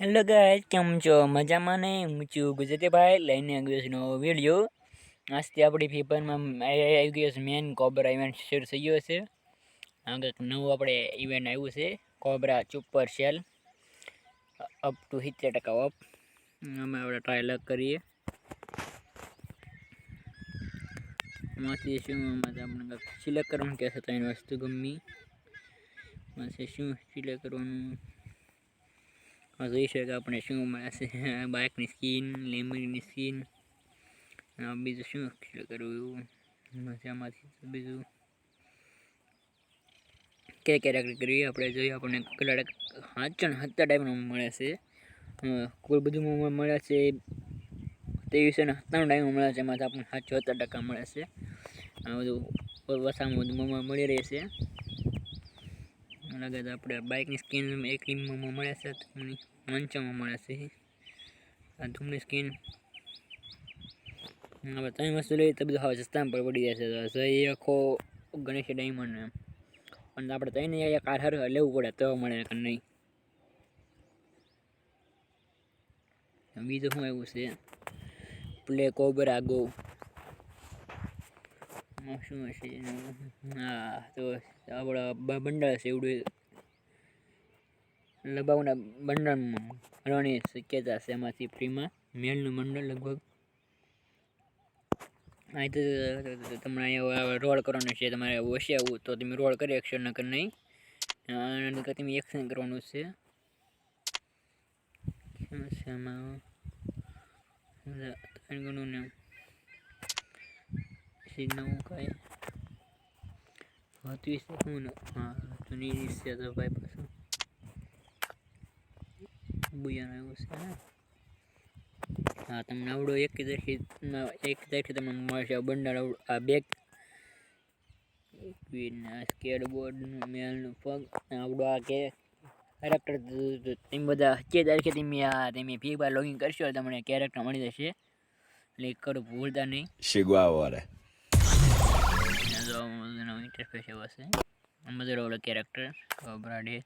Hello ગાય કેમ છો? મજામાં ને? હું છું ગુજરાતીભાઈ. લઈને આવ્યો છું નવો વીડિયો આજથી આપણી ફીફરમાં આવી ગયો છે મેન કોબરા ઇવેન્ટ શેર થઈ ગયો છે. આ કંઈક નવું આપણે ઇવેન્ટ આવ્યું છે cobra super sale up to સિત્તેર ટકા ઓફ અમે આપણે ટ્રાય લગ કરીએ. એમાંથી શું આપણે સિલેક્ટ કરવાનું કહેશે તો એની વસ્તુ ગમી એમાંથી શું સિલેક્ટ કરવાનું? જોઈ છે કે આપણે શું મળે છે બાઇકની સ્કીન લેમરીની સ્કીન. બીજું શું કરવું મજામાંથી બીજું. કે કેરેક્ટર કરવી આપણે જોઈએ, આપણને કલર હાચણ હત્તર ટાઈપનું મળે છે કુલ બધું મળે છે ત્રેવીસો ને સત્તાણું ટાઈમ મળે છે, એમાંથી આપણને સાચો સત્તર ટકા મળે છે આ બધું વસામાં મળી રહે છે લાગે તો આપણે બાઇકની સ્કીન એક રીમમાં મળે છે ધૂમની મંચામાં મળે છે. આ ધૂમની સ્કીન હવે ત્રણ વસ્તુ લઈએ તો બધું હવે સસ્તામાં પર પડી જશે. તો એ આખો ગણેશ ડાયમંડ એમ. પણ આપણે ત્રણ એક આધાર લેવું પડે, તો મળે કે નહીં. બીજું શું એવું છે? પ્લે કોબરા ગો શું હશે? હા તો આપણા બંડલ છે એવડું લબાવના બંડલમાં મળવાની શક્યતા છે એમાંથી ફ્રીમાં. મેલનું બંડલ લગભગ અહીં તો તમારે અહીંયા રોલ કરવાનું છે. તમારે ઓછી આવવું તો તમે રોલ કરી એક્શન નકર નહીં. અને તમે એક્શન કરવાનું છે. નવું કાંઈ. હતું શું હા જૂની છે તો ભાઈ પાછું. બુયાનું એવું છે હા તમને આવડો એક તારીખે એક તારીખે તમને મળશે. બંડલ આ બેગ સ્કેટ બોર્ડનું મેલનું પગ. આવડો આ કે કેરેક્ટર તમે બધા જે તારીખે તમે આ તમે ફી બાર લોગિન કરશો તમને કેરેક્ટર મળી જશે. એટલે કરો ભૂલતા નહીં. hora. ઇન્ટરફેસ એવો છે. Mother character cobra day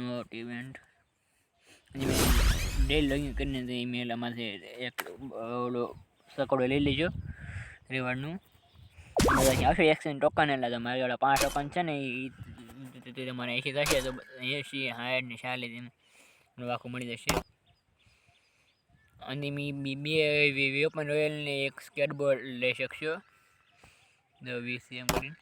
note event Dell login કરીને તે ઈમેલ અમારે એક ઓલો સકોડો લઈ લેજો રિવાર્ડનું પછી આવશે એક્સચેન્જ ટોકન એટલે તમારે ઓલા પાંચ ટોકન છે ને એ તમારે એસી થશે તો એસી હાઈટ ને શાલી આખું મળી જશે. અને મી બે વેપન રોયલ ને એક સ્કેટબોર્ડ લઈ શકશો. વીસ એમ કરીને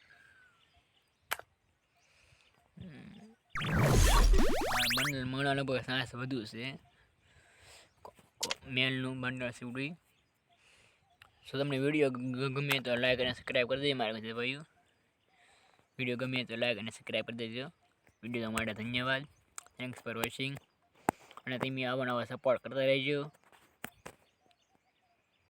બંડલ મળવા લગભગ સાસ વધુ છે. મેલનું બંડલ સીવડી સો તમને વીડિયો ગમે તો લાઈક અને સબસ્ક્રાઈબ કરી દેજો મારા બધા ભાઈઓ. વીડિયો ગમે તો લાઈક અને સબસ્ક્રાઈબ કરી દેજો. વીડિયો માટે ધન્યવાદ. થેન્ક્સ ફોર વોચિંગ અને તમે આવા નવા સપોર્ટ કરતા રહેજો.